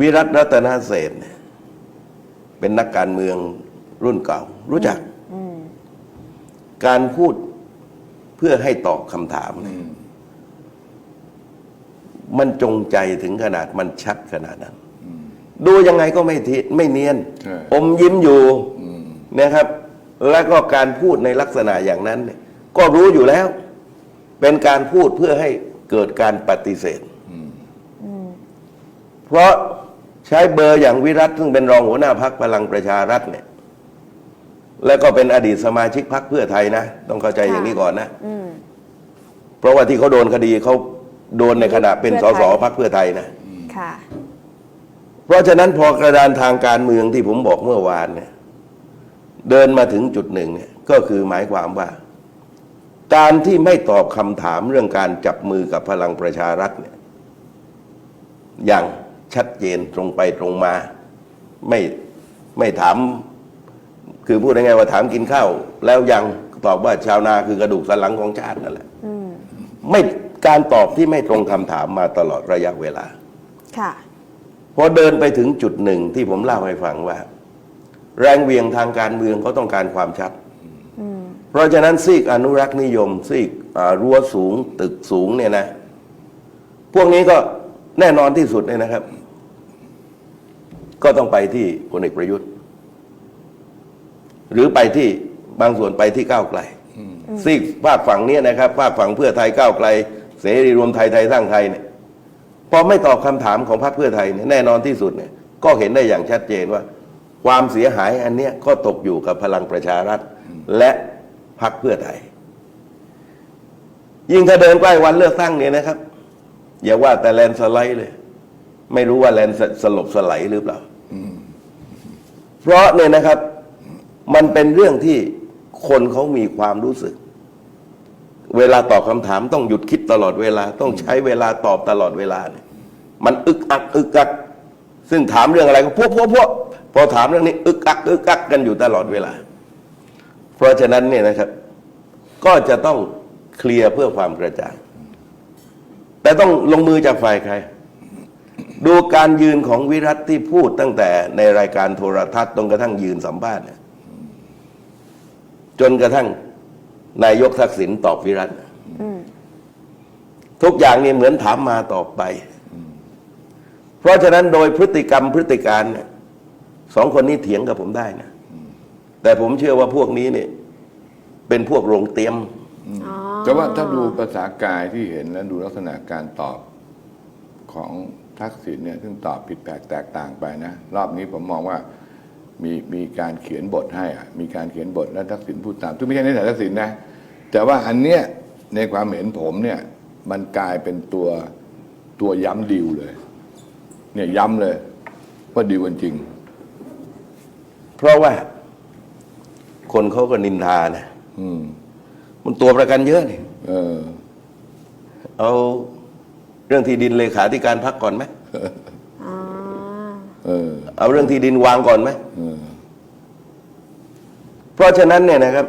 วิรัตรัตนเศรษฐ์เนี่ยเป็นนักการเมืองรุ่นเก่า รู้จัก การพูดเพื่อให้ตอบคำถามเนี่ยมันจงใจถึงขนาดมันชัดขนาดนั้น ดูยังไงก็ไม่ทิไม่เนียนใช่อมยิ้มอยู่นะครับ แล้วก็การพูดในลักษณะอย่างนั้นเนี่ยก็รู้อยู่แล้ว เป็นการพูดเพื่อให้เกิดการปฏิเสธเพราะ ใช้เบอร์อย่างวิรัตซึ่งเป็นรองหัวหน้าพักพลังประชารัฐเนี่ย แล้วก็เป็นอดีตสมาชิกพักเพื่อไทยนะ ต้องเข้าใจอย่างนี้ก่อนนะอืมเพราะว่าที่เขาโดนคดีเขาโดนในขณะเป็นเพื่สอไทยสพักเพื่อไทยนะค่ะ เพราะฉะนั้นพอกระดานทางการเมืองที่ผมบอกเมื่อวานเนี่ย เดินมาถึงจุดหนึ่งเนี่ย ก็คือหมายความว่า การที่ไม่ตอบคำถามเรื่องการจับมือกับพลังประชารัฐเนี่ยอย่าง ชัดเจนตรงไปตรงมา ไม่ไม่ถาม คือพูดง่ายๆว่าถามกินข้าวแล้วยังตอบว่าชาวนาคือกระดูกสันหลังของชาตินั่นแหละไม่การตอบที่ไม่ตรงคำถามมาตลอดระยะเวลา ค่ะพอเดินไปถึงจุดหนึ่งที่ผมเล่าให้ฟังว่า แรงเหวียงทางการเมืองเขาต้องการความชัดเพราะฉะนั้นซีกอนุรักษ์นิยมซีกอ่ารั้วสูงตึกสูงเนี่ยนะ พวกนี้ก็แน่นอนที่สุดเนี่ยนะครับ ก็ต้องไปที่พลเอกประยุทธ์ หรือไปที่บางส่วนไปที่ก้าวไกลซีกภาคฝั่งเนี้นะครับภาคฝั่งเพื่อไทยก้าวไกล เสรีรวมไทยไทยสร้างไทยเนี่ยพอไม่ตอบคำถามของพรรคเพื่อไทยเนี่ยแน่นอนที่สุดเนี่ย ก็เห็นได้อย่างชัดเจนว่า ความเสียหายอันเนี้ยก็ตกอยู่กับพลังประชารัฐ และพรรคเพื่อไทย ยิ่งถ้าเดินใกล้วันเลือกตั้งเนี่ยนะครับ อย่าว่าแต่แลนด์สไลด์เลย ไม่รู้ว่าแลนด์สสลบสไลด์หรือเปล่าเพราะเนี่ยนะครับ มันเป็นเรื่องที่คนเขามีความรู้สึก เวลาตอบคำถามต้องหยุดคิดตลอดเวลา ต้องใช้เวลาตอบตลอดเวลาเนี่ย มันอึกอัก อึกอัก ซึ่งถามเรื่องอะไรก็พวกพวกพวกพอถามเรื่องนี้ อึกอัก อึกอักกันอยู่ตลอดเวลา เพราะฉะนั้นเนี่ยนะครับ ก็จะต้องเคลียร์เพื่อความกระจ่างแต่ต้องลงมือจากฝ่ายใคร ดูการยืนของวิรัตที่พูดตั้งแต่ในรายการโทรทัศน์จนกระทั่งยืนสัมภาษณ์เนี่ยจนกระทั่งนายกทักษิณตอบวิรัตทุกอย่างนี่เหมือนถามมาตอบไป เพราะฉะนั้นโดยพฤติกรรมพฤติการเนี่ยสองคนนี้เถียงกับผมได้นะ แต่ผมเชื่อว่าพวกนี้เนี่ย เป็นพวกโรงเตรียมอ๋อแต่ว่าถ้าดูภาษากายที่เห็นแล้วดูลักษณะการตอบของ ทักษิณเนี่ยซึ่งตอบผิดแปลกแตกต่างไปนะ รอบนี้ผมมองว่ามีมีการเขียนบทให้อะมีการเขียนบทแล้วทักษิณพูดตามซึ่งไม่ใช่ในฐานะทักษิณนะ แต่ว่าอันเนี้ยในความเห็นผมเนี่ยมันกลายเป็นตัวตัวย้ำดิวเลย เนี่ยย้ำเลยว่าดิวกันจริง เพราะว่า คนเขาก็นินทานะอืม มันตัวประกันเยอะนี่เออ เอา เรื่องที่ดินเลขาธิการพักก่อนไหมอ๋อเออเอาเรื่องที่ดินวางก่อนไหมเออเพราะฉะนั้นเนี่ยนะครับ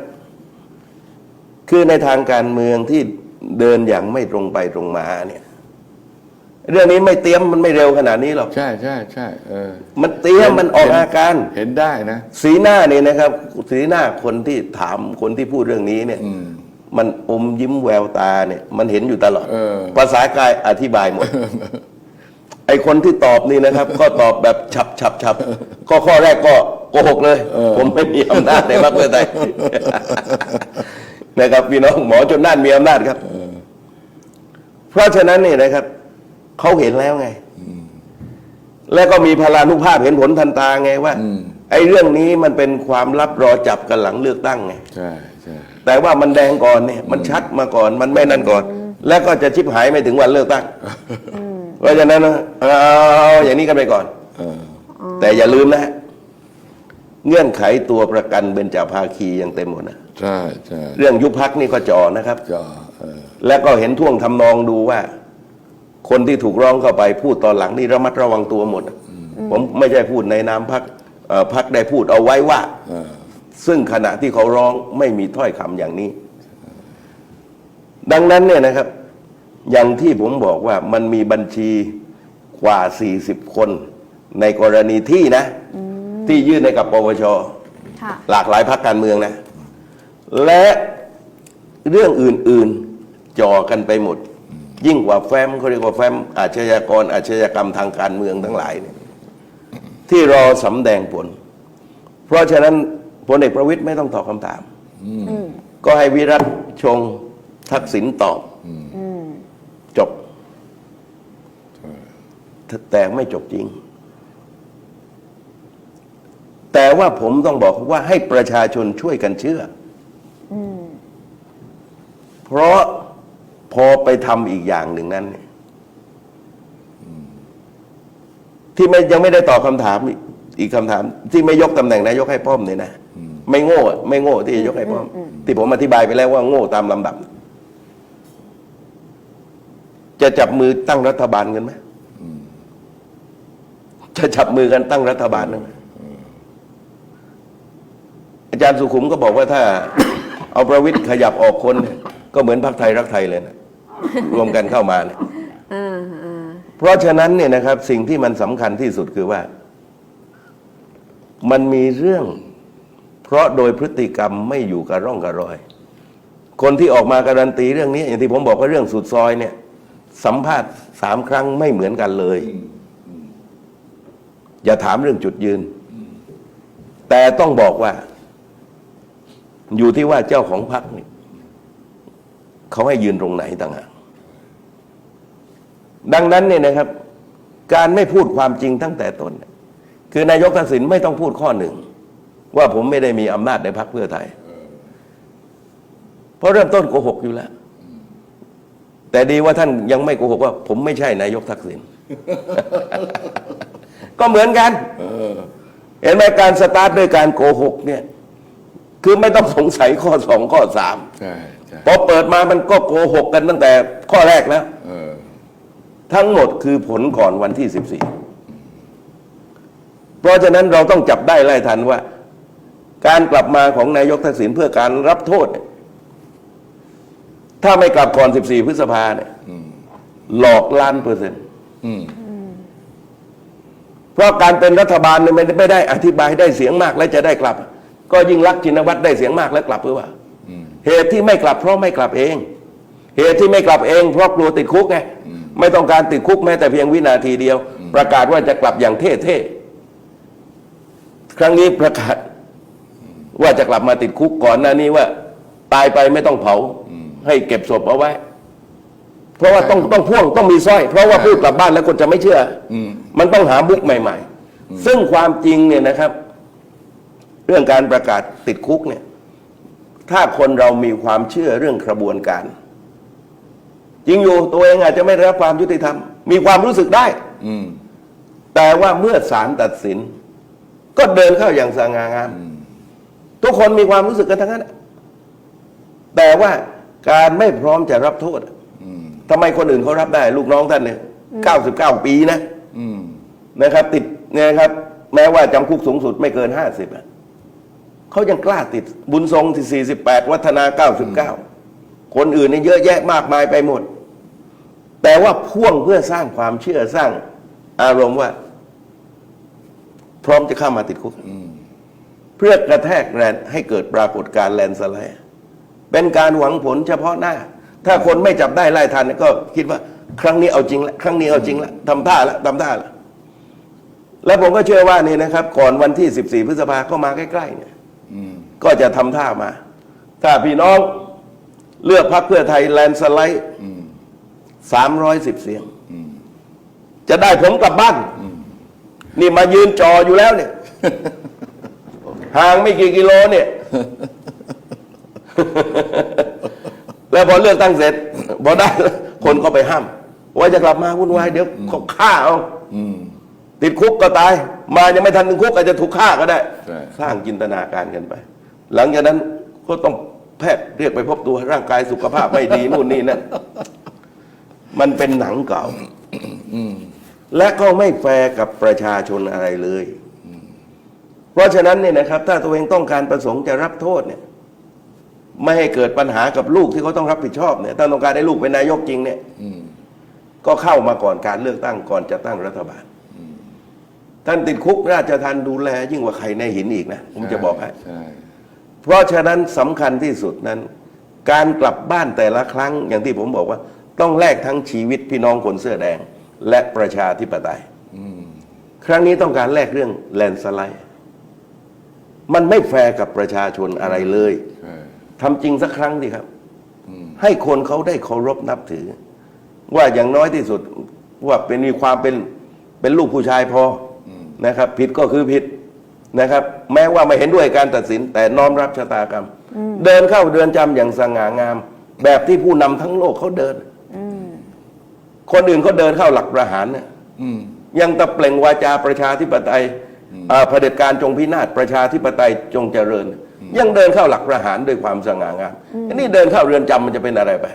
คือในทางการเมืองที่เดินอย่างไม่ตรงไปตรงมาเนี่ย เรื่องนี้ไม่เตรียมมันไม่เร็วขนาดนี้หรอก ใช่ใช่ใช่เออมันเตรียมมันออกอาการ เห็นได้นะ สีหน้าเนี่ยนะครับ สีหน้าคนที่ถามคนที่พูดเรื่องนี้เนี่ย อืม มันอมยิ้มแววตาเนี่ย มันเห็นอยู่ตลอดเออภาษากายอธิบายหมด ไอคนที่ตอบนี่นะครับ ก็ตอบแบบฉับฉับฉับก็ข้อแรกก็โกหกเลย ผมไม่มีอำนาจในพรรคเพื่อไทยนะครับพี่น้องหมอจนน่านมีอำนาจครับ เพราะฉะนั้นเนี่ยนะครับเขาเห็นแล้วไง แล้วก็มีพลานุภาพเห็นผลทันตาไงว่าอืมไอ้เรื่องนี้มันเป็นความลับรอจับกันหลังเลือกตั้งไงใช่ใช่ แต่ว่ามันแดงก่อนเนี่ยมันชัดมาก่อนมันไม่นั่นก่อน แล้วก็จะชิบหายไม่ถึงวันเลือกตั้งเพราะฉะนั้นนะเอาอย่างนี้กันไปก่อนเออแต่อย่าลืมนะฮะเงื่อนไขตัวประกันเบญจภาคียังเต็มหมดนะใช่ใช่เรื่องยุบพักนี่ก็จอนะครับจอเออแล้วก็เห็นท่วงทำนองดูว่า คนที่ถูกร้องเข้าไปพูดตอนหลังนี่ระมัดระวังตัวหมดผมไม่ใช่พูดในนามพักพักได้พูดเอาไว้ว่าเออ ซึ่งขณะที่เขาร้องไม่มีถ้อยคำอย่างนี้ ดังนั้นเนี่ยนะครับ อย่างที่ผมบอกว่ามันมีบัญชีกว่า 40 คน ในกรณีที่นะ ที่ยื่นในกับปปชค่ะหลากหลายพรรคการเมืองนะ และเรื่องอื่น ๆจ่อกันไปหมด ยิ่งกว่าแฟ้มเขาเรียกว่าแฟ้มอาชญากร อาชญากรรมทางการเมืองทั้งหลายเนี่ยที่รอสำแดงผล เพราะฉะนั้น พลเอกประวิตยไม่ต้องตอบคำถามอืมก็ให้วิรัตชงทักษิณตอบอืมจบ แต่ไม่จบจริง แต่ว่าผมต้องบอกว่าให้ประชาชนช่วยกันเชื่ออเพราะพอไปทำอีกอย่างหนึ่งนั้นเนี่ยที่ไม่ยังไม่ได้ตอบคำถามอีก อีกคำถามที่ไม่ยกตำแหน่งนายกให้ป้อมเนี่ยนะไม่โง่อะไม่โง่ที่จะยกให้ป้อม ที่ผมอธิบายไปแล้วว่าโง่ตามลำดับ จะจับมือตั้งรัฐบาลกันไหมจะจับมือกันตั้งรัฐบาลได้ไหมอาจารย์สุขุมก็บอกว่าถ้า เอาประวิทย์ขยับออกคนเนี่ยก็เหมือนพรรคไทยรักไทยเลยนะรวมกันเข้ามาเนี่ยเออเออเพราะฉะนั้นเนี่ยนะครับสิ่งที่มันสำคัญที่สุดคือว่า มันมีเรื่อง เพราะโดยพฤติกรรมไม่อยู่กับร่องกับรอย คนที่ออกมาการันตีเรื่องนี้ อย่างที่ผมบอกว่าเรื่องสุดซอยเนี่ย สัมภาษณ์สามครั้งไม่เหมือนกันเลย อย่าถามเรื่องจุดยืน แต่ต้องบอกว่า อยู่ที่ว่าเจ้าของพรรคเนี่ยเขาให้ยืนตรงไหนต่างหากดังนั้นเนี่ยนะครับ การไม่พูดความจริงตั้งแต่ต้นเนี่ย คือนายกทักษิณไม่ต้องพูดข้อหนึ่ง ว่าผมไม่ได้มีอำนาจในพรรคเพื่อไทย เพราะเริ่มต้นโกหกอยู่แล้ว แต่ดีว่าท่านยังไม่โกหกว่า ผมไม่ใช่นายกทักษิณก็เหมือนกันเห็นไหมการสตาร์ทด้วยการโกหกเนี่ย คือไม่ต้องสงสัยข้อสองข้อสามใช่ใช่พอเปิดมามันก็โกหกกันตั้งแต่ข้อแรกแล้วเออทั้งหมดคือผลก่อนวันที่14เพ ราะฉะนั้นเราต้องจับได้ไล่ทันว่า การกลับมาของนายกทักษิณเพื่อการรับโทษ ถ้าไม่กลับก่อน 14 พฤษภาเนี่ยหลอกล้านเปอร์เซ็นต์เพราะการเป็นรัฐบาลเนี่ยไม่ได้อธิบายได้เสียงมากและจะได้กลับ ก็ยิ่งรักษณ์ชินวัตรได้เสียงมากและกลับหรือเปล่าเหตุที่ไม่กลับเพราะไม่กลับเอง เหตุที่ไม่กลับเองเพราะกลัวติดคุกไงไม่ต้องการติดคุกแม้แต่เพียงวินาทีเดียว ประกาศว่าจะกลับอย่างเท่ๆ ครั้งนี้ประกาศว่าจะกลับมาติดคุกก่อนหน้านี้ว่า ตายไปไม่ต้องเผา ให้เก็บศพเอาไว้ เพราะว่าต้องต้องพ่วงต้องมีสร้อย เพราะว่าพูดกลับบ้านแล้วคนจะไม่เชื่ออมันต้องหาบุกใหม่ ๆ ซึ่งความจริงเนี่ยนะครับ เรื่องการประกาศติดคุกเนี่ย ถ้าคนเรามีความเชื่อเรื่องกระบวนการจริงอยู่ตัวเองอาจจะไม่ได้รับความยุติธรรม มีความรู้สึกได้ อืมแต่ว่าเมื่อศาลตัดสิน ก็เดินเข้าอย่างสง่างาม ทุกคนมีความรู้สึกกันทั้งนั้น แต่ว่าการไม่พร้อมจะรับโทษทำไมคนอื่นเขารับได้ ลูกน้องท่านเนี่ยเก้าสิบเก้าปีนะอืมนะครับ ติดเนี่ยนะครับ แม้ว่าจำคุกสูงสุดไม่เกินห้าสิบเขายังกล้าติดบุญทรงที่สี่สิบแปดวัฒนาเก้าสิบเก้าคนอื่นนี่เยอะแยะมากมายไปหมด แต่ว่าพ่วงเพื่อสร้างความเชื่อสร้างอารมณ์ว่า พร้อมจะเข้ามาติดคุกเพื่อกระแทกแรงให้เกิดปรากฏการณ์แลนด์สไลด์เป็นการหวังผลเฉพาะหน้า ถ้าคนไม่จับได้ไล่ทันก็คิดว่า ครั้งนี้เอาจริงละครั้งนี้เอาจริงละทำท่าละทำท่าละแล้วผมก็เชื่อว่านี่นะครับ ก่อนวันที่ 14 พฤษภาก็มาใกล้ๆเนี่ยก็จะทำท่ามา ถ้าพี่น้องเลือกพรรคเพื่อไทยแลนด์สไลด์สามร้อยสิบเสียง จะได้ผมกลับบ้าน นี่มายืนจออยู่แล้วเนี่ยห่างไม่กี่กิโลเนี่ย แล้วพอเลือกตั้งเสร็จพอได้คนก็ไปห้าม ว่าจะกลับมาวุ่นวายเดี๋ยวเขาฆ่าเอาติดคุกก็ตาย มายังไม่ทันถึงคุกอาจจะถูกฆ่าก็ได้ใช่สร้างจินตนาการกันไป หลังจากนั้นก็ต้องแพทย์เรียกไปพบตัวร่างกายสุขภาพไม่ดีนู่นนี่นั่นมันเป็นหนังเก่า และก็ไม่แฟร์กับประชาชนอะไรเลย เพราะฉะนั้นเนี่ยนะครับ ถ้าตัวเองต้องการประสงค์จะรับโทษเนี่ย ไม่ให้เกิดปัญหากับลูกที่เขาต้องรับผิดชอบเนี่ยถ้าต้องการให้ลูกเป็นนายกจริงเนี่ยก็เข้ามาก่อนการเลือกตั้งก่อนจะตั้งรัฐบาลท่านติดคุกราชทันดูแล ยิ่งกว่าใครในหินอีกนะผมจะบอกให้ใช่เพราะฉะนั้นสำคัญที่สุดนั้น การกลับบ้านแต่ละครั้งอย่างที่ผมบอกว่า ต้องแลกทั้งชีวิตพี่น้องคนเสื้อแดง และประชาธิปไตยครั้งนี้ต้องการแลกเรื่องแลนด์สไลด์ มันไม่แฟร์กับประชาชนอะไรเลยใช่ทำจริงสักครั้งดีครับให้คนเขาได้เคารพนับถือ ว่าอย่างน้อยที่สุดว่าเป็นมีความเป็นเป็นลูกผู้ชายพออนะครับ ผิดก็คือผิดนะครับ แม้ว่าไม่เห็นด้วยการตัดสิน แต่น้อมรับชะตากรรม เดินเข้าเดือนจำอย่างสง่างาม แบบที่ผู้นำทั้งโลกเขาเดิน คนอื่นเขาเดินเข้าหลักประหารเนี่ยอืมยังตะเปล่งวาจาประชาธิปไตยอ่าเผด็จการจงพินาศประชาธิปไตยจงเจริญ ยังเดินเข้าหลักประหารด้วยความสง่างามอันนี้เดินเข้าเรือนจำมันจะเป็นอะไรไป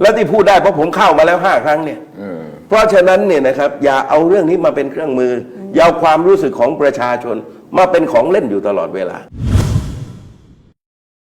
แล้วที่พูดได้เพราะผมเข้ามาแล้วห้าครั้งเนี่ยเออเพราะฉะนั้นเนี่ยนะครับ อย่าเอาเรื่องนี้มาเป็นเครื่องมืออย่าเอาความรู้สึกของประชาชนมาเป็นของเล่นอยู่ตลอดเวลา